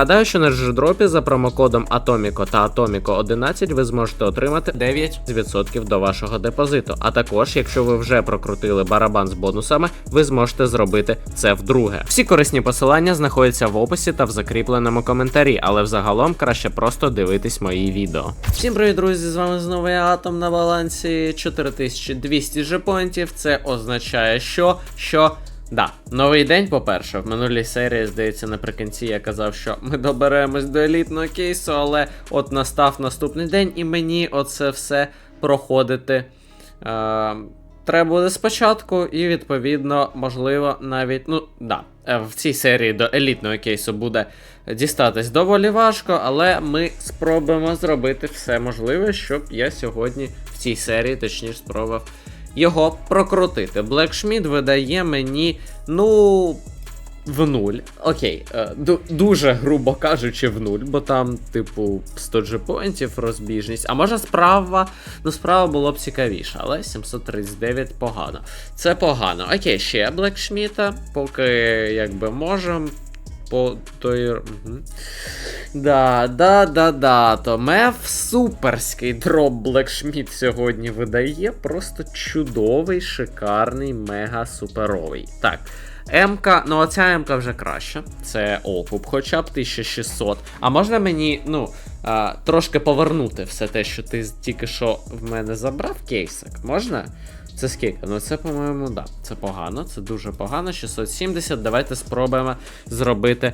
Нагадаю, що на джедропі за промокодом Atomico та Atomico 11 ви зможете отримати 9% до вашого депозиту. А також, якщо ви вже прокрутили барабан з бонусами, ви зможете зробити це вдруге. Всі корисні посилання знаходяться в описі та в закріпленому коментарі, але взагалом краще просто дивитись мої відео. Всім привіт, друзі! З вами знову я Атом на балансі 4200 жепонтів. Це означає, що що. Да, новий день, по-перше, в минулій серії, здається, наприкінці я казав, що ми доберемось до елітного кейсу, але от настав наступний день, і мені оце все проходити. Е, треба буде спочатку, і відповідно, можливо, навіть, ну, да, е, в цій серії до елітного кейсу буде дістатись доволі важко, але ми спробуємо зробити все можливе, щоб я сьогодні в цій серії, точніше, спробував його прокрутити. Schmidt видає мені, ну. В нуль. Окей, е, дуже грубо кажучи, в нуль, бо там, типу, 100 джепоінтів розбіжність. А може справа, ну справа було б цікавіше, але 739 погано. Це погано. Окей, ще Schmidt, поки якби можемо. По той. Да, да, да, да. То мев суперський дроп Schmidt сьогодні видає. Просто чудовий, шикарний, мега суперовий. Так. МК, ну оця МК вже краща. Це окуп, хоча б 1600. А можна мені, ну, а, трошки повернути все те, що ти тільки що в мене забрав кейсик? Можна? Це скільки? Ну це, по-моєму, да. Це погано, це дуже погано. 670. Давайте спробуємо зробити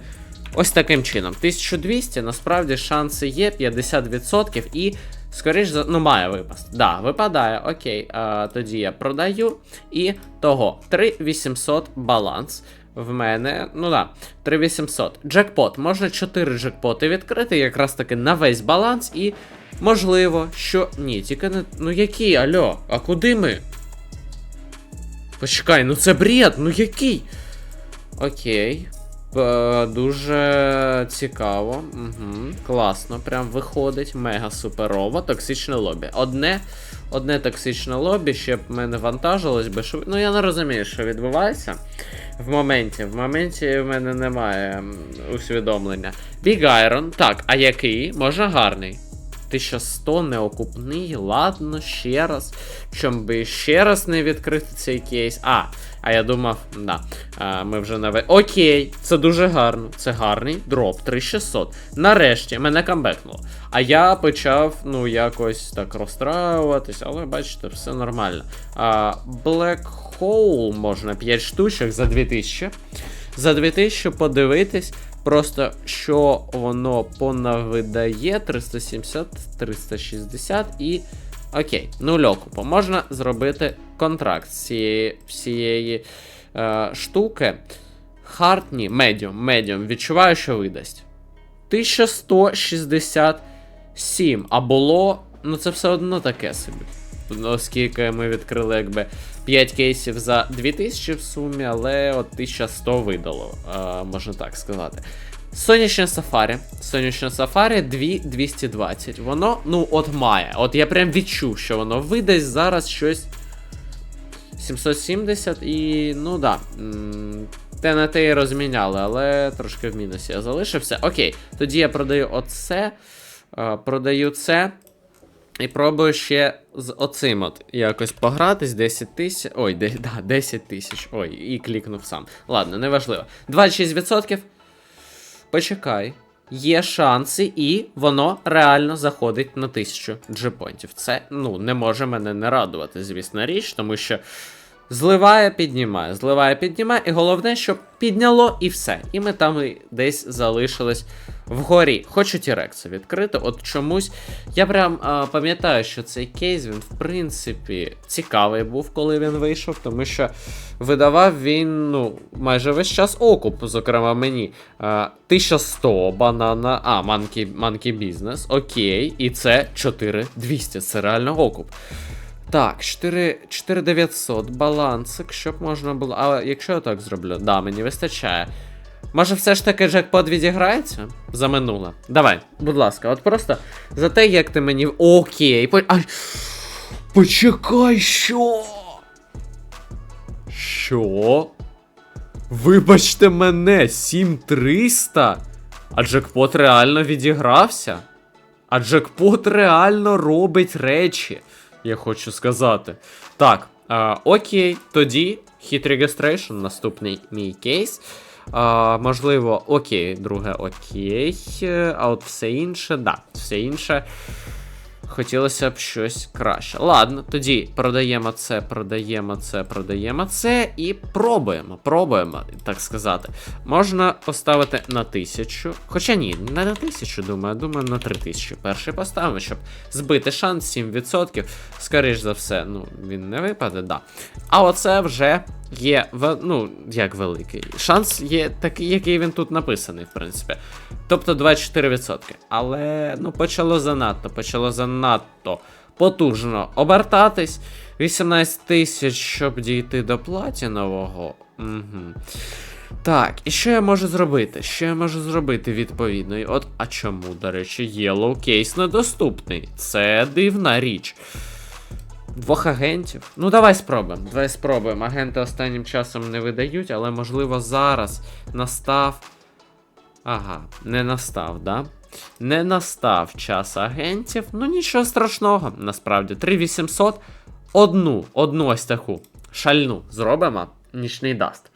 ось таким чином. 1200, насправді шанси є 50% і. Скоріш за. Ну, має випасти. Да, випадає. Окей. А, тоді я продаю. І того. 3800 баланс. В мене, ну да, 3800. Джекпот. Можна 4 джекпоти відкрити, якраз таки на весь баланс, і можливо, що. Ні, тільки не. Ну які, альо, а куди ми? Почекай, ну це бред, ну який? Окей. Дуже цікаво. Угу. Класно, прям виходить. Мега суперово. Токсичне лобі. Одне одне токсичне лобі, ще б мене вантажилось би. Що... Ну я не розумію, що відбувається. В моменті. В моменті в мене немає усвідомлення. Big Iron. Так, а який? Може гарний. 1100 неокупний, ладно, ще раз. Чом би ще раз не відкрити цей кейс. А, а я думав, да. А, ми вже наве. Окей, це дуже гарно. Це гарний дроп. 3600. Нарешті мене камбекнуло. А я почав, ну, якось так розстраюватись, але бачите, все нормально. А, Black Hole можна 5 штучок за 2000. За 2000 подивитись. Просто що воно понавидає 370, 360 і. Окей, нуль окупу. Можна зробити контракт цієї всієї е, штуки. Хартні, медіум, медіум. Відчуваю, що видасть. 1167. А було. Ну це все одно таке собі. Оскільки ми відкрили якби 5 кейсів за 2000 в сумі, але от 1100 видало, е, можна так сказати. Сонячне сафарі. Сонячне сафарі 2220. Воно, ну, от має. От я прям відчув, що воно видасть зараз щось 770 і. ну да. Те на те і розміняли, але трошки в мінусі я залишився. Окей, тоді я продаю оце. е, Продаю це. І пробую ще з оцим от якось погратись 10 тисяч. Ой, де, да, 10 тисяч. Ой, і клікнув сам. Ладно, неважливо. 26%. Почекай. Є шанси, і воно реально заходить на 1000 джепонтів. Це, ну, не може мене не радувати, звісно, річ, тому що зливає, піднімає, зливає, піднімає, і головне, щоб підняло і все. І ми там десь залишились вгорі. Хочу Тірекса відкрити. От чомусь. Я прям а, пам'ятаю, що цей кейс він, в принципі, цікавий був, коли він вийшов, тому що видавав він, ну, майже весь час окуп, зокрема мені. А, 1100 банана. А, Monkey Business, окей. І це 4200. Це реально окуп. Так, 4, 4900 балансик, щоб можна було. А якщо я так зроблю, да, мені вистачає. Може, все ж таки джекпот відіграється? За минуле. Давай, будь ласка, от просто за те, як ти мені. Окей. По... Ай... Почекай, що? Що? Вибачте мене, 7300? А джекпот реально відігрався. А джекпот реально робить речі, я хочу сказати. Так, а, окей, тоді Hit Registration, наступний мій кейс. А, можливо, окей, друге окей. А от все інше, да, все інше. Хотілося б щось краще. Ладно, тоді продаємо це, продаємо це, продаємо це і пробуємо. Пробуємо, так сказати. Можна поставити на тисячу. Хоча ні, не на тисячу, думаю, думаю, на три тисячі. Перший поставимо, щоб збити шанс 7%. Скоріш за все, ну, він не випаде, да. А оце вже є, ну, як великий. Шанс є такий, який він тут написаний, в принципі. Тобто 24%. Але ну, почало занадто, почало занадто потужно обертатись. 18 тисяч, щоб дійти до платінового. Угу. Так, і що я можу зробити? Що я можу зробити відповідно? І От, а чому, до речі, Yellow Case недоступний? Це дивна річ. Двох агентів. Ну, давай спробуємо. Давай спробуємо. Агенти останнім часом не видають, але можливо зараз настав. Ага, не настав, да? Не настав час агентів. Ну нічого страшного, насправді. 3800. Одну, одну ось таку. Шальну зробимо. Нічний даст.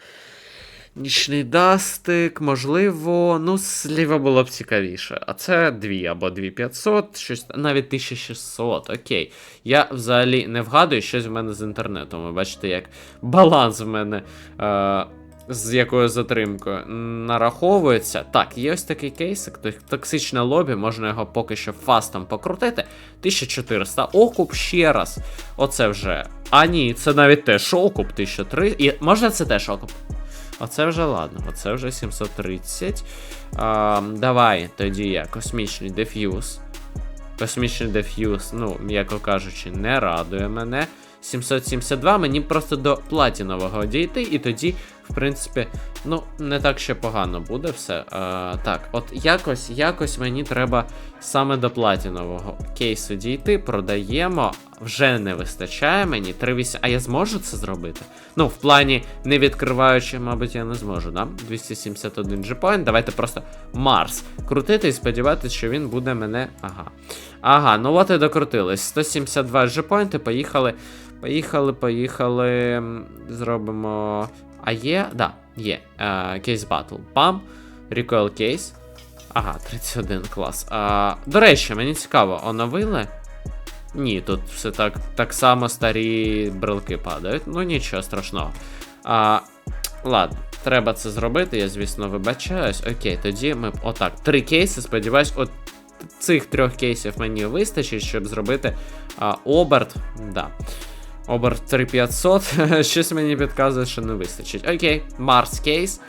Нічний дастик, можливо, ну, зліва було б цікавіше. А це 2 або 2500, щось навіть 1600, окей. Я взагалі не вгадую щось в мене з інтернетом. Ви бачите, як баланс в мене. Е- з якою затримкою нараховується. Так, є ось такий кейсик, токсичне лобі, можна його поки що фастом покрутити. 1400 окуп ще раз. Оце вже. А ні, це навіть теж окуп 1003. І можна це теж окуп? Оце вже ладно, оце вже 730. А, давай тоді я космічний деф'юз. Космічний деф'юз, ну, м'яко кажучи, не радує мене. 772 мені просто до платінового дійти, і тоді, в принципі, ну, не так ще погано буде все. А, так, от якось, якось мені треба саме до платінового кейсу дійти, продаємо. Вже не вистачає мені. 3,8. А я зможу це зробити? Ну, в плані, не відкриваючи, мабуть, я не зможу, да? 271 G-point. Давайте просто Марс крутити і сподіватися, що він буде мене. Ага. Ага, ну от і докрутились. 172 G-point, поїхали. Поїхали, поїхали. Зробимо. А є? Да, є. Кейс Battle. Пам. Recoil кейс. Ага, 31 клас. А, до речі, мені цікаво, оновили? Ні, тут все так, так само старі брелки падають. Ну нічого страшного. А, ладно, треба це зробити, я, звісно, вибачаюсь. Окей, тоді ми. Отак, три кейси, сподіваюсь, от цих трьох кейсів мені вистачить, щоб зробити а, оберт. Да. Оберт 3500. Щось мені підказує, що не вистачить. Окей, Марс кейс.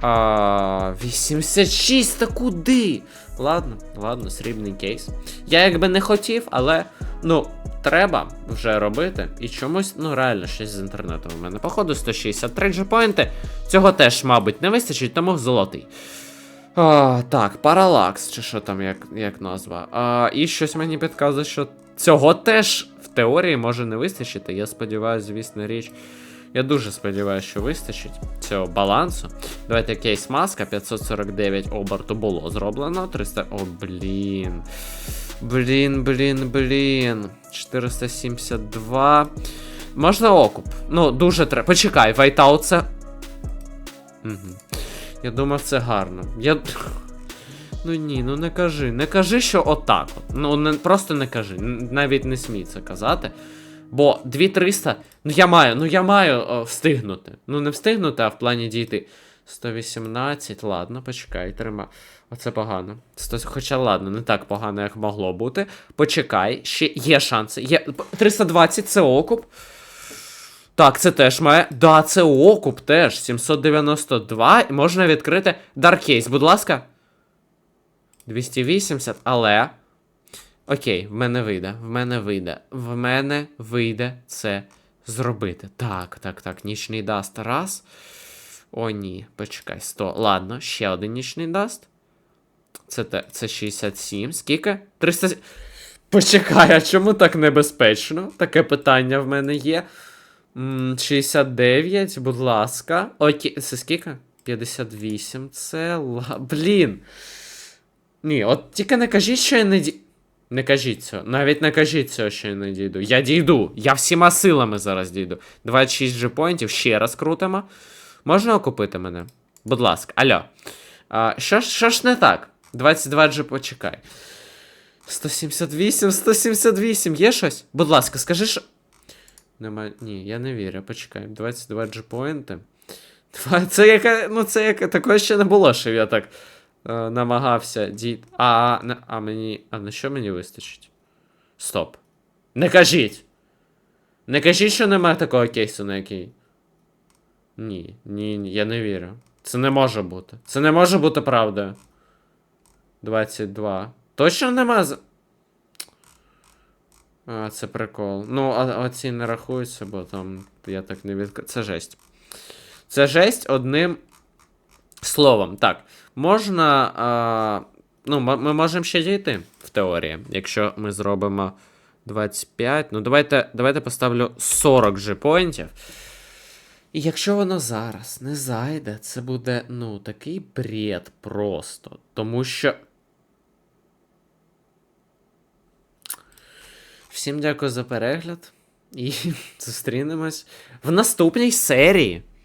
А, 86, та куди? Ладно, ладно, срібний кейс. Я якби не хотів, але ну, треба вже робити. І чомусь, ну реально, щось з інтернетом у мене. Походу, 163 джепоінти. Цього теж, мабуть, не вистачить, тому золотий. А, так, паралакс, чи що там, як, як назва. А, і щось мені підказує, що цього теж в теорії може не вистачити. Я сподіваюся, звісно, річ. Я дуже сподіваюся, що вистачить цього балансу. Давайте кейс маска 549 оберту було зроблено. 300. О, блін. Блін, блін, блін. 472. Можна окуп. Ну, дуже треба. Почекай, вайтаут це. Угу. Я думав, це гарно. Я. Ну ні, ну не кажи. Не кажи, що отак. Ну не, просто не кажи. Навіть не смій це казати. Бо 2300. Ну я маю, ну я маю о, встигнути. Ну не встигнути, а в плані дійти. 118, ладно, почекай, трима. Оце погано. 100, хоча ладно, не так погано, як могло бути. Почекай, ще є шанси. Є 320 це окуп. Так, це теж має. Да, це окуп теж. 792. І можна відкрити Case, будь ласка. 280, але. Окей, в мене вийде. В мене вийде. В мене вийде це зробити. Так, так, так. Нічний даст. Раз. О, ні. Почекай, 100. Ладно, ще один нічний даст. Це, це 67. Скільки? 300. Почекай, а чому так небезпечно? Таке питання в мене є. М, 69, будь ласка. Окей, це скільки? 58. Це ла. Блін. Ні, от тільки не кажіть, що я не ді... Не кажіть цього. Навіть не кажіть цього, що я не дійду. Я дійду. Я всіма силами зараз дійду. 26 джепоінтів, ще раз крутимо. Можна окупити мене? Будь ласка, алло. А, що, ж, що ж не так? 22 джи почекай. 178, 178, є щось? Будь ласка, скажи, що. Нема. Ні, я не вірю, почекай. 22 джепоінти. Два- Це яка. Ну, це яка. Такого ще не було, що я так е, намагався дій... А, на- а мені. А на що мені вистачить? Стоп. Не кажіть! Не кажіть, що немає такого кейсу, на який. Ні, ні, ні, я не вірю. Це не може бути. Це не може бути правдою. 22. Точно нема. А, це прикол. Ну, а оці не рахуються, бо там я так не відк... Це жесть. Це жесть одним словом. Так, можна. А... Ну, ми можемо ще дійти в теорії, якщо ми зробимо 25. Ну, давайте, давайте поставлю 40 же поінтів. І якщо воно зараз не зайде, це буде, ну, такий бред просто. Тому що. Всім дякую за перегляд. І зустрінемось в наступній серії.